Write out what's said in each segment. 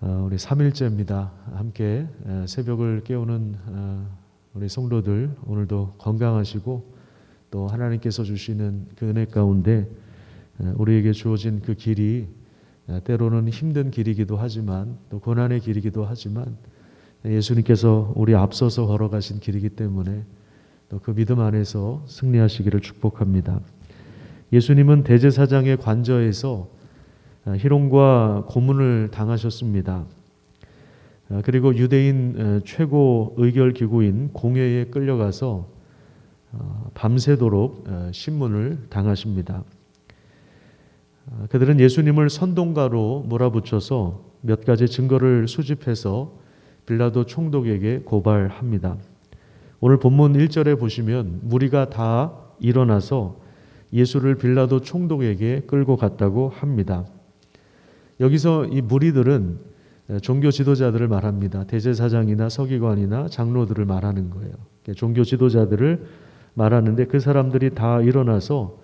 어, 우리 3일째입니다. 함께 에, 새벽을 깨우는 어, 우리 성도들 오늘도 건강하시고 또 하나님께서 주시는 그 은혜 가운데 에, 우리에게 주어진 그 길이 에, 때로는 힘든 길이기도 하지만 또 고난의 길이기도 하지만 예수님께서 우리 앞서서 걸어가신 길이기 때문에 또 그 믿음 안에서 승리하시기를 축복합니다. 예수님은 대제사장의 관저에서 아, 희롱과 고문을 당하셨습니다. 아, 그리고 유대인 최고 의결 기구인 공회에 끌려가서 어, 밤새도록 어, 신문을 당하십니다. 아, 그들은 예수님을 선동가로 몰아붙여서 몇 가지 증거를 수집해서 빌라도 총독에게 고발합니다. 오늘 본문 1절에 보시면 무리가 다 일어나서 예수를 빌라도 총독에게 끌고 갔다고 합니다. 여기서 이 무리들은 종교 지도자들을 말합니다. 대제사장이나 서기관이나 장로들을 말하는 거예요. 종교 지도자들을 말하는데 그 사람들이 다 일어나서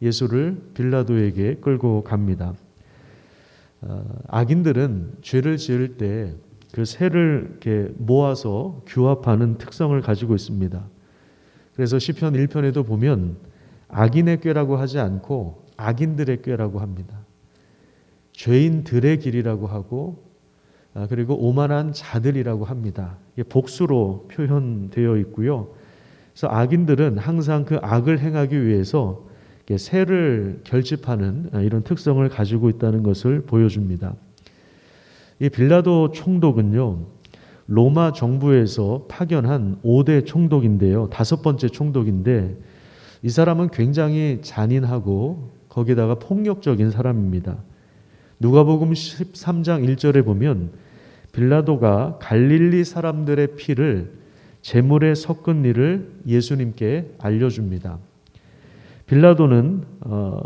예수를 빌라도에게 끌고 갑니다. 어, 악인들은 죄를 지을 때 그 새를 이렇게 모아서 규합하는 특성을 가지고 있습니다. 그래서 시편 1편에도 보면 악인의 꾀라고 하지 않고 악인들의 꾀라고 합니다. 죄인들의 길이라고 하고 아, 그리고 오만한 자들이라고 합니다. 복수로 표현되어 있고요. 그래서 악인들은 항상 그 악을 행하기 위해서 새를 결집하는 아, 이런 특성을 가지고 있다는 것을 보여줍니다. 이 빌라도 총독은요, 로마 정부에서 파견한 5대 총독인데요. 다섯 번째 총독인데 이 사람은 굉장히 잔인하고 거기다가 폭력적인 사람입니다. 누가복음 13장 1절에 보면 빌라도가 갈릴리 사람들의 피를 제물에 섞은 일을 예수님께 알려줍니다. 빌라도는 어,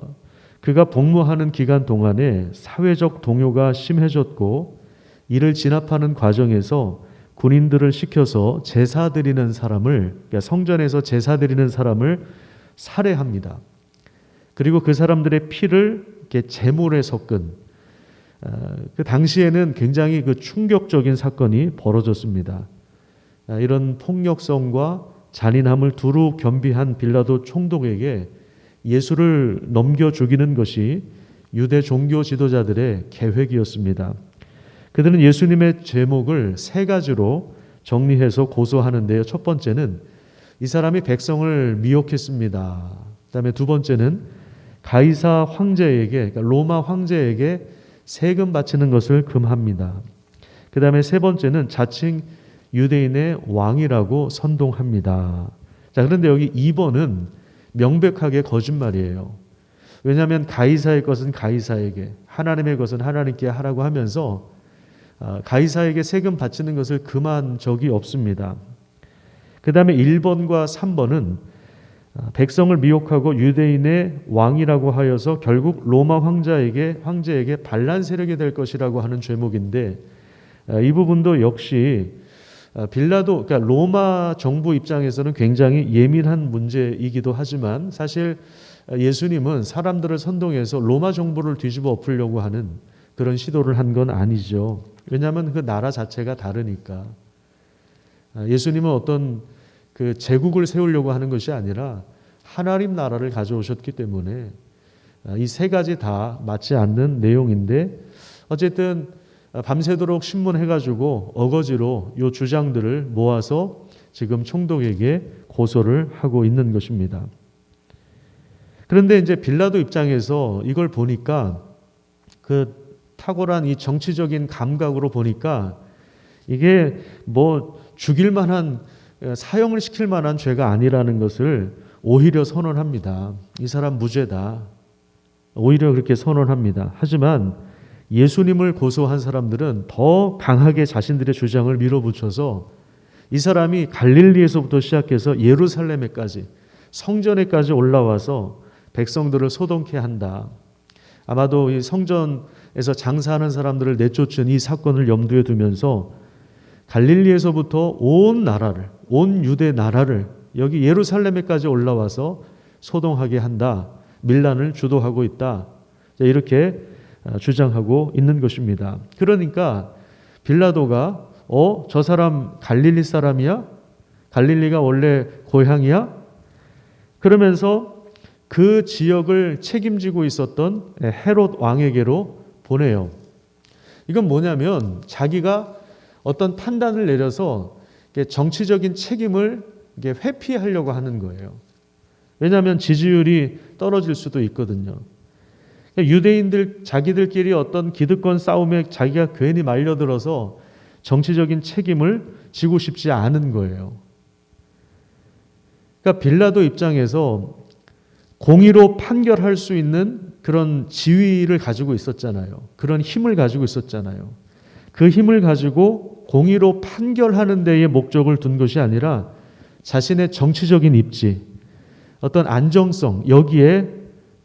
그가 복무하는 기간 동안에 사회적 동요가 심해졌고 이를 진압하는 과정에서 군인들을 시켜서 제사 드리는 사람을 그러니까 성전에서 제사 드리는 사람을 살해합니다. 그리고 그 사람들의 피를 이렇게 제물에 섞은 어, 그 당시에는 굉장히 그 충격적인 사건이 벌어졌습니다. 아, 이런 폭력성과 잔인함을 두루 겸비한 빌라도 총독에게 예수를 넘겨 죽이는 것이 유대 종교 지도자들의 계획이었습니다. 그들은 예수님의 제목을 세 가지로 정리해서 고소하는데요. 첫 번째는 이 사람이 백성을 미혹했습니다. 그다음에 두 번째는 가이사 황제에게 그러니까 로마 황제에게 세금 바치는 것을 금합니다. 그 다음에 세 번째는 자칭 유대인의 왕이라고 선동합니다. 자, 그런데 여기 2번은 명백하게 거짓말이에요. 왜냐하면 가이사의 것은 가이사에게, 하나님의 것은 하나님께 하라고 하면서 아, 가이사에게 세금 바치는 것을 금한 적이 없습니다. 그 다음에 1번과 3번은 아, 백성을 미혹하고 유대인의 왕이라고 하여서 결국 로마 황자에게 황제에게 반란 세력이 될 것이라고 하는 죄목인데 아, 이 부분도 역시 아, 빌라도 그러니까 로마 정부 입장에서는 굉장히 예민한 문제이기도 하지만 사실 예수님은 사람들을 선동해서 로마 정부를 뒤집어 엎으려고 하는 그런 시도를 한 건 아니죠. 왜냐하면 그 나라 자체가 다르니까 예수님은 어떤 그 제국을 세우려고 하는 것이 아니라 하나님 나라를 가져오셨기 때문에 아, 이세 가지 다 맞지 않는 내용인데 어쨌든 밤새도록 신문해가지고 어거지로 요 주장들을 모아서 지금 총독에게 고소를 하고 있는 것입니다. 그런데 이제 빌라도 입장에서 이걸 보니까 그 탁월한 이 정치적인 감각으로 보니까 이게 뭐 죽일 만한 사형을 시킬 만한 죄가 아니라는 것을 오히려 선언합니다. 이 사람 무죄다. 오히려 그렇게 선언합니다. 하지만 예수님을 고소한 사람들은 더 강하게 자신들의 주장을 밀어붙여서 이 사람이 갈릴리에서부터 시작해서 예루살렘에까지 성전에까지 올라와서 백성들을 소동케 한다. 아마도 이 성전에서 장사하는 사람들을 내쫓은 이 사건을 염두에 두면서 갈릴리에서부터 온 나라를 온 유대 나라를 여기 예루살렘에까지 올라와서 소동하게 한다. 밀란을 주도하고 있다. 이렇게 어, 주장하고 있는 것입니다. 그러니까 빌라도가 어, 저 사람 갈릴리 사람이야? 갈릴리가 원래 고향이야? 그러면서 그 지역을 책임지고 있었던 헤롯 왕에게로 보내요. 이건 뭐냐면 자기가 어떤 판단을 내려서 정치적인 책임을 회피하려고 하는 거예요. 왜냐하면 지지율이 떨어질 수도 있거든요. 유대인들 자기들끼리 어떤 기득권 싸움에 자기가 괜히 말려들어서 정치적인 책임을 지고 싶지 않은 거예요. 그러니까 빌라도 입장에서 공의로 판결할 수 있는 그런 지위를 가지고 있었잖아요. 그런 힘을 가지고 있었잖아요. 그 힘을 가지고 공의로 판결하는 데에 목적을 둔 것이 아니라 자신의 정치적인 입지, 어떤 안정성, 여기에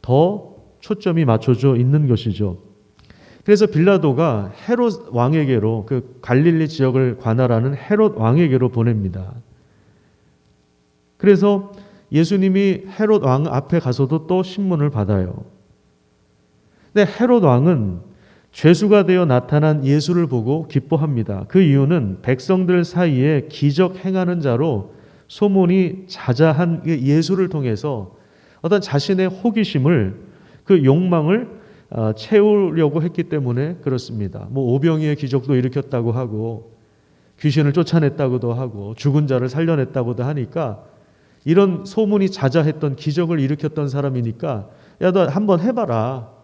더 초점이 맞춰져 있는 것이죠. 그래서 빌라도가 헤롯 왕에게로 그 갈릴리 지역을 관할하는 헤롯 왕에게로 보냅니다. 그래서 예수님이 헤롯 왕 앞에 가서도 또 신문을 받아요. 근데 헤롯 왕은 죄수가 되어 나타난 예수를 보고 기뻐합니다. 그 이유는 백성들 사이에 기적 행하는 자로 소문이 자자한 예수를 통해서 어떤 자신의 호기심을 그 욕망을 어, 채우려고 했기 때문에 그렇습니다. 뭐 오병이의 기적도 일으켰다고 하고 귀신을 쫓아냈다고도 하고 죽은 자를 살려냈다고도 하니까 이런 소문이 자자했던 기적을 일으켰던 사람이니까 야 너 한번 해봐라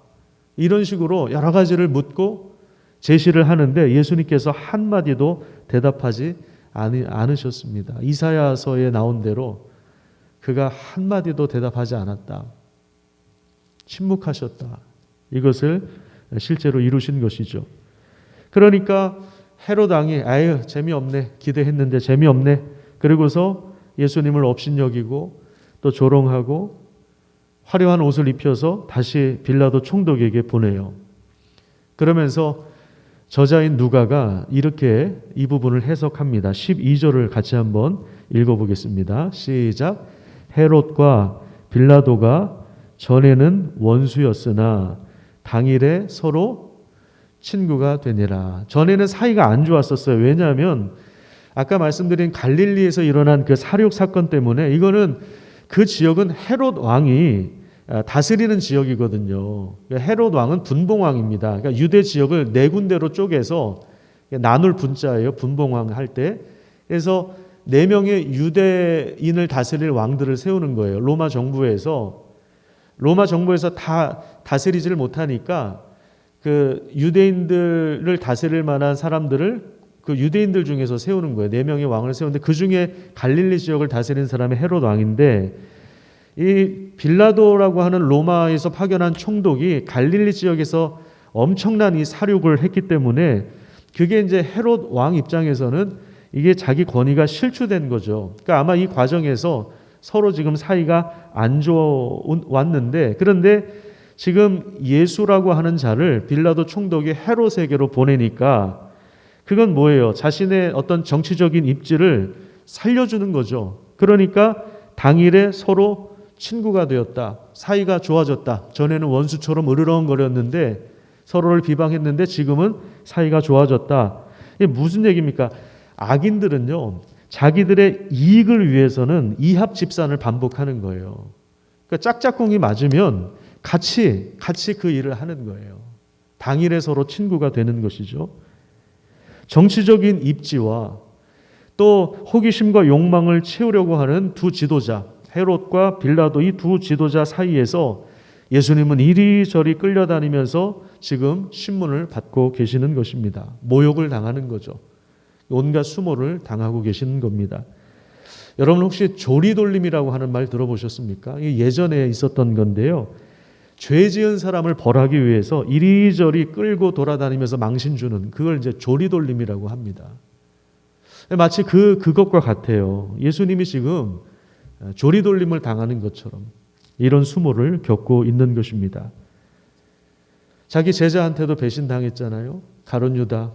이런 식으로 여러 가지를 묻고 제시를 하는데 예수님께서 한 마디도 대답하지 않으셨습니다. 이사야서에 나온 대로 그가 한 마디도 대답하지 않았다. 침묵하셨다. 이것을 실제로 이루신 것이죠. 그러니까 헤롯 왕이 아유 재미없네 기대했는데 재미없네 그리고서 예수님을 업신여기고 또 조롱하고 화려한 옷을 입혀서 다시 빌라도 총독에게 보내요. 그러면서 저자인 누가가 이렇게 이 부분을 해석합니다. 12절을 같이 한번 읽어보겠습니다. 시작. 헤롯과 빌라도가 전에는 원수였으나 당일에 서로 친구가 되니라. 전에는 사이가 안 좋았었어요. 왜냐하면 아까 말씀드린 갈릴리에서 일어난 그 사륙 사건 때문에 이거는 그 지역은 헤롯 왕이 아, 다스리는 지역이거든요. 그러니까 헤롯 왕은 분봉왕입니다. 그러니까 유대 지역을 네 군데로 쪼개서 나눌 분자예요. 분봉왕 할 때. 그래서 네 명의 유대인을 다스릴 왕들을 세우는 거예요. 로마 정부에서 로마 정부에서 다 다스리지를 못하니까 그 유대인들을 다스릴 만한 사람들을 그 유대인들 중에서 세우는 거예요. 네 명의 왕을 세우는데 그 중에 갈릴리 지역을 다스린 사람이 헤롯 왕인데 이 빌라도라고 하는 로마에서 파견한 총독이 갈릴리 지역에서 엄청난 이 사륙을 했기 때문에 그게 이제 헤롯 왕 입장에서는 이게 자기 권위가 실추된 거죠. 그러니까 아마 이 과정에서 서로 지금 사이가 안 좋았는데 그런데 지금 예수라고 하는 자를 빌라도 총독이 헤롯에게로 보내니까 그건 뭐예요? 자신의 어떤 정치적인 입지를 살려주는 거죠. 그러니까 당일에 서로 친구가 되었다. 사이가 좋아졌다. 전에는 원수처럼 으르렁거렸는데 서로를 비방했는데 지금은 사이가 좋아졌다. 이게 무슨 얘기입니까? 악인들은요, 자기들의 이익을 위해서는 이합 집산을 반복하는 거예요. 그러니까 짝짝꿍이 맞으면 같이 같이 그 일을 하는 거예요. 당일에 서로 친구가 되는 것이죠. 정치적인 입지와 또 호기심과 욕망을 채우려고 하는 두 지도자 헤롯과 빌라도 이 두 지도자 사이에서 예수님은 이리저리 끌려다니면서 지금 신문을 받고 계시는 것입니다. 모욕을 당하는 거죠. 온갖 수모를 당하고 계시는 겁니다. 여러분 혹시 조리돌림이라고 하는 말 들어보셨습니까? 예전에 있었던 건데요. 죄 지은 사람을 벌하기 위해서 이리저리 끌고 돌아다니면서 망신 주는 그걸 이제 조리돌림이라고 합니다. 마치 그 그것과 같아요. 예수님이 지금 조리돌림을 당하는 것처럼 이런 수모를 겪고 있는 것입니다. 자기 제자한테도 배신당했잖아요. 가론 유다,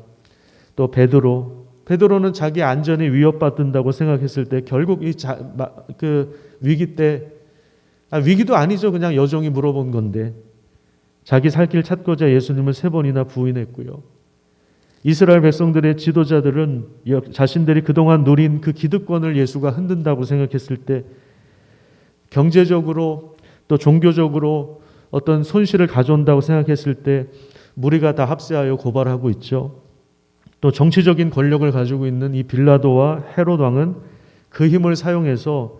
또 베드로. 베드로는 자기 안전이 위협받는다고 생각했을 때 결국 이그 위기 때 아, 위기도 아니죠. 그냥 여종이 물어본 건데 자기 살 길 찾고자 예수님을 세 번이나 부인했고요. 이스라엘 백성들의 지도자들은 자신들이 그동안 누린 그 기득권을 예수가 흔든다고 생각했을 때 경제적으로 또 종교적으로 어떤 손실을 가져온다고 생각했을 때 무리가 다 합세하여 고발하고 있죠. 또 정치적인 권력을 가지고 있는 이 빌라도와 헤롯 왕은 그 힘을 사용해서 어,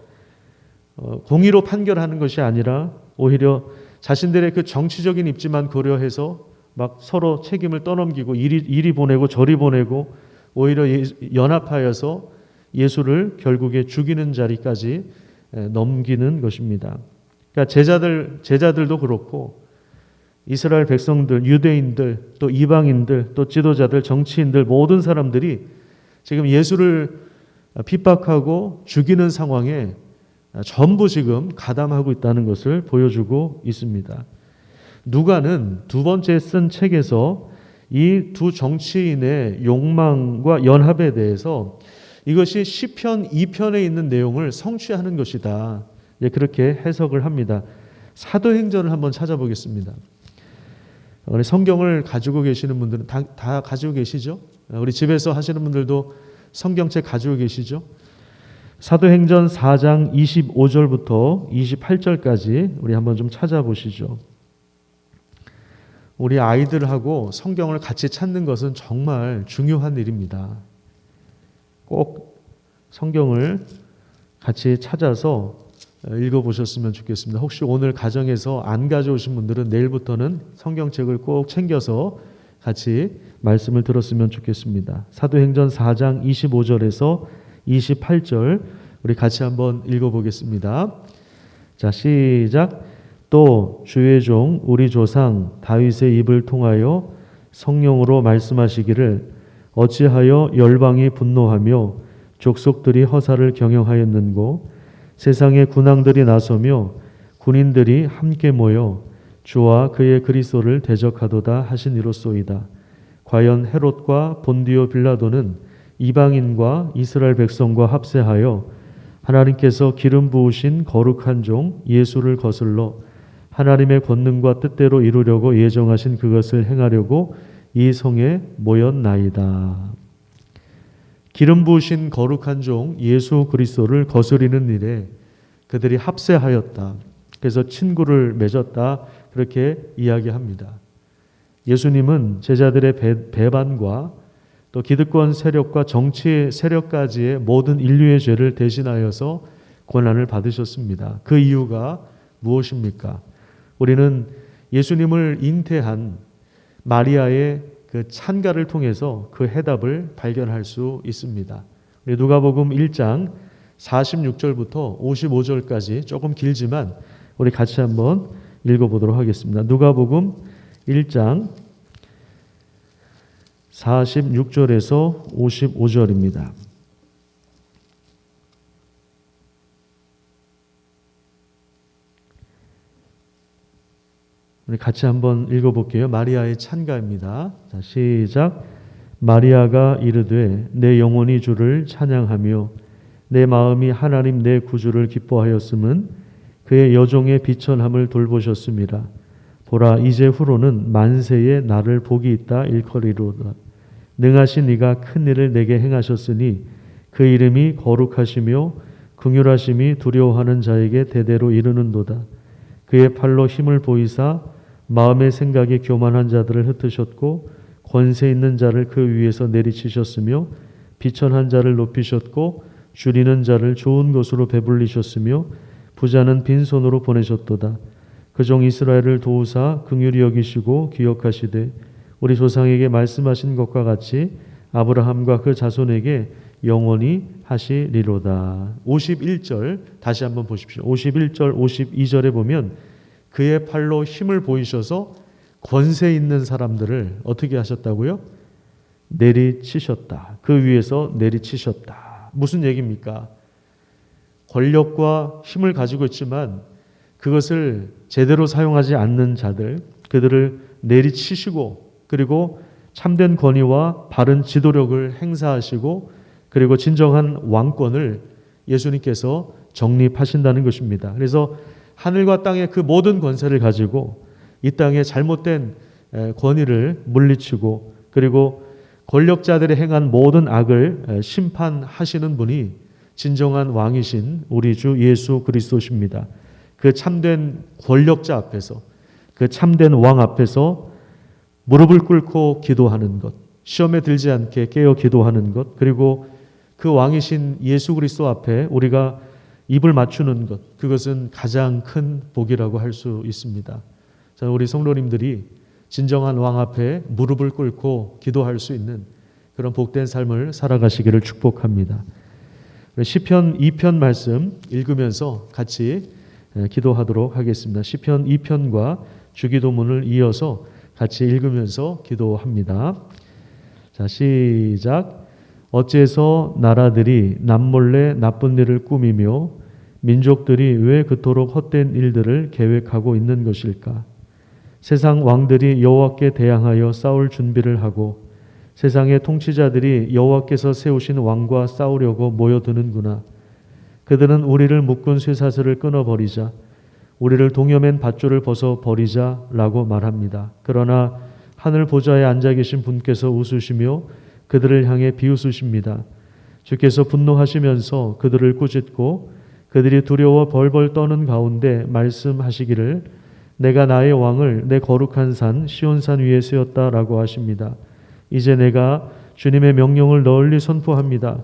공의로 판결하는 것이 아니라 오히려 자신들의 그 정치적인 입지만 고려해서 막 서로 책임을 떠넘기고 이리, 이리 보내고 저리 보내고 오히려 예, 연합하여서 예수를 결국에 죽이는 자리까지 넘기는 것입니다. 그러니까 제자들 제자들도 그렇고 이스라엘 백성들, 유대인들, 또 이방인들, 또 지도자들, 정치인들 모든 사람들이 지금 예수를 핍박하고 죽이는 상황에 전부 지금 가담하고 있다는 것을 보여주고 있습니다. 누가는 두 번째 쓴 책에서 이 두 정치인의 욕망과 연합에 대해서 이것이 시편 2편에 있는 내용을 성취하는 것이다. 그렇게 해석을 합니다. 사도행전을 한번 찾아보겠습니다. 우리 성경을 가지고 계시는 분들은 다, 다 가지고 계시죠? 우리 집에서 하시는 분들도 성경책 가지고 계시죠? 사도행전 4장 25절부터 28절까지 우리 한번 좀 찾아보시죠. 우리 아이들하고 성경을 같이 찾는 것은 정말 중요한 일입니다. 꼭 성경을 같이 찾아서 읽어보셨으면 좋겠습니다. 혹시 오늘 가정에서 안 가져오신 분들은 내일부터는 성경책을 꼭 챙겨서 같이 말씀을 들었으면 좋겠습니다. 사도행전 4장 25절에서 28절 우리 같이 한번 읽어보겠습니다. 자, 시작. 또 주의 종 우리 조상 다윗의 입을 통하여 성령으로 말씀하시기를 어찌하여 열방이 분노하며 족속들이 허사를 경영하였는고 세상의 군왕들이 나서며 군인들이 함께 모여 주와 그의 그리스도를 대적하도다 하시니로소이다. 과연 헤롯과 본디오 빌라도는 이방인과 이스라엘 백성과 합세하여 하나님께서 기름 부으신 거룩한 종 예수를 거슬러 하나님의 권능과 뜻대로 이루려고 예정하신 그것을 행하려고 이 성에 모였나이다. 기름 부으신 거룩한 종 예수 그리스도를 거스리는 일에 그들이 합세하였다. 그래서 친구를 맺었다. 그렇게 이야기합니다. 예수님은 제자들의 배, 배반과 또 기득권 세력과 정치 세력까지의 모든 인류의 죄를 대신하여서 고난을 받으셨습니다. 그 이유가 무엇입니까? 우리는 예수님을 잉태한 마리아의 그 찬가를 통해서 그 해답을 발견할 수 있습니다. 우리 누가복음 1장 46절부터 55절까지 조금 길지만 우리 같이 한번 읽어보도록 하겠습니다. 누가복음 1장 46절에서 55절입니다. 우리 같이 한번 읽어볼게요. 마리아의 찬가입니다. 자, 시작. 마리아가 이르되 내 영혼이 주를 찬양하며 내 마음이 하나님 내 구주를 기뻐하였음은 그의 여종의 비천함을 돌보셨습니다. 보라 이제 후로는 만세에 나를 복이 있다 일컬이로다. 능하신 이가 큰 일을 내게 행하셨으니 그 이름이 거룩하시며 긍휼하심이 두려워하는 자에게 대대로 이르는도다. 그의 팔로 힘을 보이사 마음의 생각이 교만한 자들을 흩으셨고 권세 있는 자를 그 위에서 내리치셨으며 비천한 자를 높이셨고 줄이는 자를 좋은 것으로 배불리셨으며 부자는 빈손으로 보내셨도다. 그종 이스라엘을 도우사 긍휼히 여기시고 기억하시되 우리 조상에게 말씀하신 것과 같이 아브라함과 그 자손에게 영원히 하시리로다. 51절 다시 한번 보십시오. 51절 52절에 보면 그의 팔로 힘을 보이셔서 권세 있는 사람들을 어떻게 하셨다고요? 내리치셨다. 그 위에서 내리치셨다. 무슨 얘기입니까? 권력과 힘을 가지고 있지만 그것을 제대로 사용하지 않는 자들, 그들을 내리치시고 그리고 참된 권위와 바른 지도력을 행사하시고 그리고 진정한 왕권을 예수님께서 정립하신다는 것입니다. 그래서 하늘과 땅의 그 모든 권세를 가지고 이 땅의 잘못된 권위를 물리치고 그리고 권력자들이 행한 모든 악을 심판하시는 분이 진정한 왕이신 우리 주 예수 그리스도십니다. 그 참된 권력자 앞에서 그 참된 왕 앞에서 무릎을 꿇고 기도하는 것, 시험에 들지 않게 깨어 기도하는 것, 그리고 그 왕이신 예수 그리스도 앞에 우리가 입을 맞추는 것, 그것은 가장 큰 복이라고 할 수 있습니다. 자, 우리 성도님들이 진정한 왕 앞에 무릎을 꿇고 기도할 수 있는 그런 복된 삶을 살아가시기를 축복합니다. 시편 2편 말씀 읽으면서 같이 기도하도록 하겠습니다. 시편 2편과 주기도문을 이어서 같이 읽으면서 기도합니다. 자, 시작. 어째서 나라들이 남몰래 나쁜 일을 꾸미며 민족들이 왜 그토록 헛된 일들을 계획하고 있는 것일까? 세상 왕들이 여호와께 대항하여 싸울 준비를 하고 세상의 통치자들이 여호와께서 세우신 왕과 싸우려고 모여드는구나. 그들은 우리를 묶은 쇠사슬을 끊어 버리자. 우리를 동여맨 밧줄을 벗어 버리자라고 말합니다. 그러나 하늘 보좌에 앉아 계신 분께서 웃으시며 그들을 향해 비웃으십니다. 주께서 분노하시면서 그들을 꾸짖고 그들이 두려워 벌벌 떠는 가운데 말씀하시기를 내가 나의 왕을 내 거룩한 산 시온산 위에 세웠다라고 하십니다. 이제 내가 주님의 명령을 널리 선포합니다.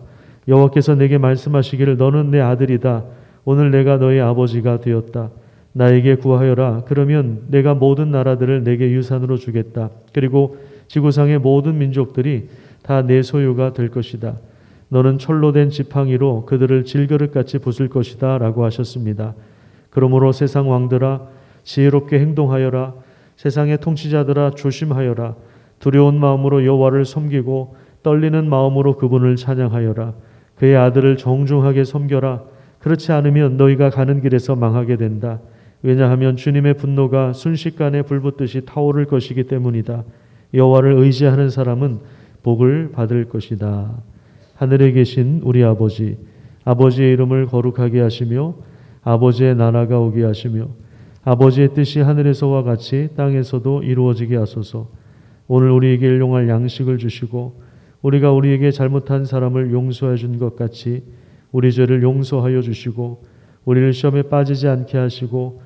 여호와께서 내게 말씀하시기를 너는 내 아들이다. 오늘 내가 너의 아버지가 되었다. 나에게 구하여라. 그러면 내가 모든 나라들을 내게 유산으로 주겠다. 그리고 지구상의 모든 민족들이 다 내 소유가 될 것이다. 너는 철로 된 지팡이로 그들을 질그릇같이 부술 것이다. 라고 하셨습니다. 그러므로 세상 왕들아 지혜롭게 행동하여라. 세상의 통치자들아 조심하여라. 두려운 마음으로 여호와를 섬기고 떨리는 마음으로 그분을 찬양하여라. 그의 아들을 정중하게 섬겨라. 그렇지 않으면 너희가 가는 길에서 망하게 된다. 왜냐하면 주님의 분노가 순식간에 불붙듯이 타오를 것이기 때문이다. 여호와를 의지하는 사람은 복을 받을 것이다. 하늘에 계신 우리 아버지, 아버지의 이름을 거룩하게 하시며 아버지의 나라가 오게 하시며 아버지의 뜻이 하늘에서와 같이 땅에서도 이루어지게 하소서. 오늘 우리에게 일용할 양식을 주시고 우리가 우리에게 잘못한 사람을 용서해 준 것 같이 우리 죄를 용서하여 주시고 우리를 시험에 빠지지 않게 하시고